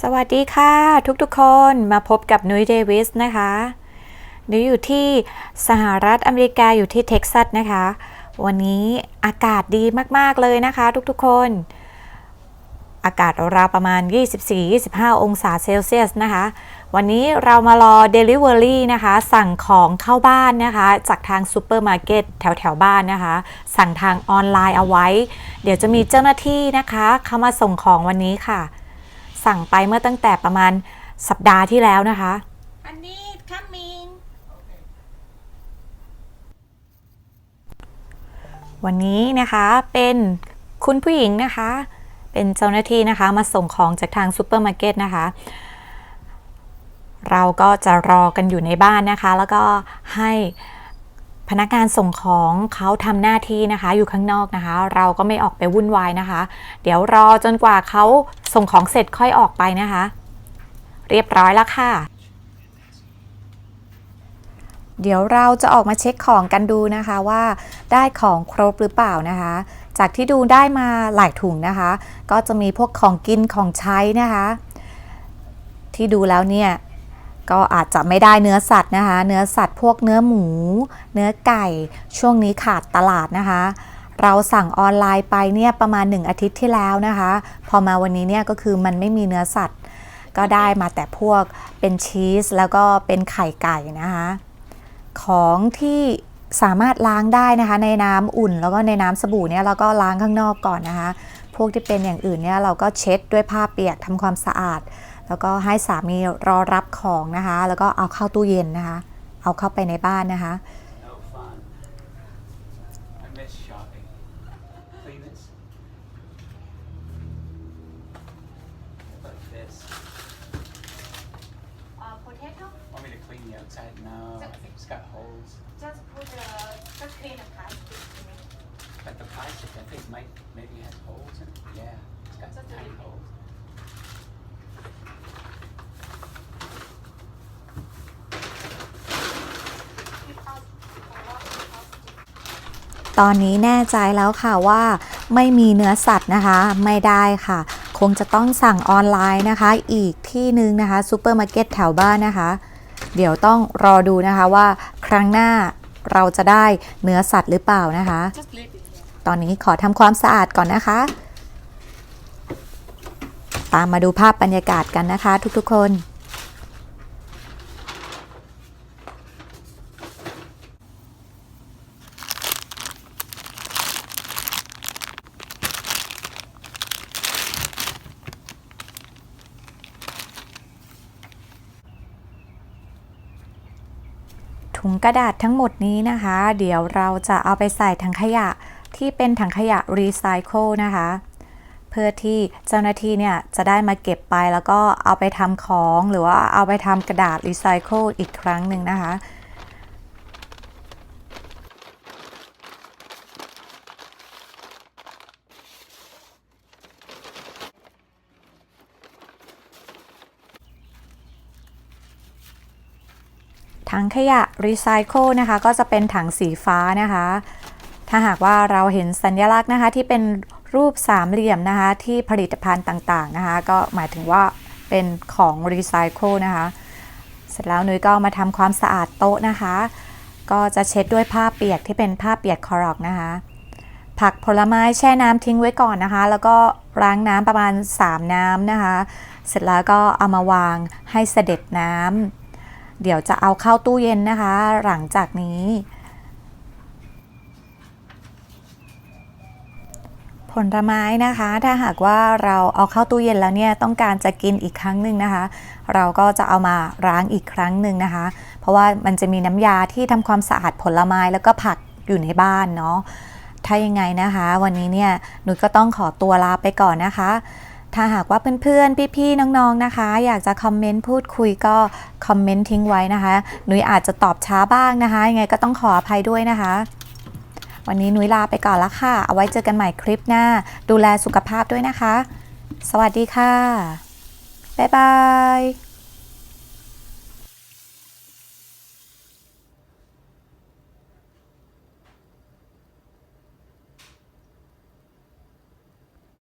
สวัสดีค่ะ ทุกๆคนมาพบกับนุ้ยเดวิสนะคะนุ้ยอยู่ที่สหรัฐอเมริกาอยู่ที่เท็กซัสนะคะ วันนี้อากาศดีมากๆเลยนะคะ ทุกๆคน อากาศราวประมาณ 24-25 องศาเซลเซียสนะคะ วันนี้เรามารอ Delivery นะคะ สั่งของเข้าบ้านนะคะ จากทางซูเปอร์มาร์เก็ตแถวแถวๆบ้านนะคะ สั่งทางออนไลน์เอาไว้ เดี๋ยวจะมีเจ้าหน้าที่นะคะ เข้ามาส่งของวันนี้ค่ะ สั่งไปเมื่อตั้งแต่ประมาณสัปดาห์ที่แล้วนะคะ อันนี้ coming วันนี้นะคะเป็นคุณผู้หญิงนะคะ เป็นเจ้าหน้าที่นะคะมาส่งของจากทางซูเปอร์มาร์เก็ตนะคะ เราก็จะรอกันอยู่ในบ้านนะคะ แล้วก็ให้ พนักงานส่งของเขาทำหน้าที่นะคะ อยู่ข้างนอกนะคะ เราก็ไม่ออกไปวุ่นวายนะคะ เดี๋ยวรอจนกว่าเขาส่งของเสร็จค่อยออกไปนะคะ เรียบร้อยแล้วค่ะ เดี๋ยวเราจะออกมาเช็คของกันดูนะคะว่าได้ของครบหรือเปล่านะคะ จากที่ดูได้มาหลายถุงนะคะ ก็จะมีพวกของกินของใช้นะคะ ที่ดูแล้วเนี่ย ก็อาจจะไม่ได้เนื้อสัตว์นะคะ เนื้อสัตว์พวกเนื้อหมู เนื้อไก่ ช่วงนี้ขาดตลาดนะคะ เราสั่งออนไลน์ไปเนี่ยประมาณ 1 อาทิตย์ที่แล้วนะคะ พอมาวันนี้เนี่ยก็คือมันไม่มีเนื้อสัตว์ ก็ได้มาแต่พวกเป็นชีสแล้วก็เป็นไข่ไก่นะคะ ของที่สามารถล้างได้นะคะในน้ำอุ่นแล้วก็ในน้ำสบู่เนี่ยเราก็ล้างข้างนอกก่อนนะคะ พวกที่เป็นอย่างอื่นเนี่ยเราก็เช็ดด้วยผ้าเปียกทำความสะอาด แล้วก็ให้สามีรอรับของนะคะ แล้วก็เอาเข้าตู้เย็นนะคะ เอาเข้าไปในบ้านนะคะ No fun. I miss shopping. Clean this. Like this. uh, potato Want me to clean the outside? No, I think it's got holes. just put the just clean the plastic to me. But the plastic, I think, might maybe has holes in it. Yeah, it's got Just a tiny little. holes. ตอนนี้แน่ใจแล้วค่ะว่าไม่มีเนื้อสัตว์นะคะ ไม่ได้ค่ะ คงจะต้องสั่งออนไลน์นะคะ อีกที่หนึ่งนะคะซูเปอร์มาร์เก็ตแถวบ้านนะคะ เดี๋ยวต้องรอดูนะคะว่าครั้งหน้าเราจะได้เนื้อสัตว์หรือเปล่านะคะ ตอนนี้ขอทำความสะอาดก่อนนะคะ ตามมาดูภาพบรรยากาศกันนะคะ ทุกๆคน ถุงกระดาษทั้งหมดนี้นะคะ เดี๋ยวเราจะเอาไปใส่ถังขยะที่เป็นถังขยะรีไซเคิลนะคะ เพื่อที่เจ้าหน้าที่เนี่ยจะได้มาเก็บไปแล้วก็เอาไปทำของหรือว่าเอาไปทำกระดาษรีไซเคิลอีกครั้งหนึ่งนะคะ ถังขยะรีไซเคิลนะคะ ก็จะเป็นถังสีฟ้านะคะ ถ้าหากว่าเราเห็นสัญลักษณ์นะคะที่เป็นรูปสามเหลี่ยมนะคะ ที่ผลิตภัณฑ์ต่างๆนะคะ ก็หมายถึงว่าเป็นของรีไซเคิลนะคะ เสร็จแล้วนุ้ยก็มาทำความสะอาดโต๊ะนะคะ ก็จะเช็ดด้วยผ้าเปียกที่เป็นผ้าเปียกคอรอกนะคะ ผักผลไม้แช่น้ำทิ้งไว้ก่อนนะคะ แล้วก็ล้างน้ำประมาณ 3 น้ำนะคะ เสร็จแล้วก็เอามาวางให้เสด็จน้ำ เดี๋ยวจะเอาเข้าตู้เย็นนะคะ หลังจากนี้ ผลไม้นะคะ ถ้าหากว่าเราเอาเข้าตู้เย็นแล้วเนี่ยต้องการจะกินอีกครั้งหนึ่งนะคะ เราก็จะเอามาล้างอีกครั้งหนึ่งนะคะ เพราะว่ามันจะมีน้ำยาที่ทำความสะอาดผลไม้แล้วก็ผักอยู่ในบ้านเนาะถ้ายังไงนะคะ วันนี้เนี่ยหนูก็ต้องขอตัวลาไปก่อนนะคะ ถ้าหากว่าเพื่อนๆ พี่ๆ น้องๆ นะคะ อยากจะคอมเมนต์พูดคุยก็คอมเมนต์ทิ้งไว้นะคะหนุยอาจจะตอบช้าบ้างนะคะ ยังไงก็ต้องขออภัยด้วยนะคะ วันนี้หนุยลาไปก่อนละค่ะ เอาไว้เจอกันใหม่คลิปหน้า ดูแลสุขภาพด้วยนะคะ สวัสดีค่ะ บ๊ายบาย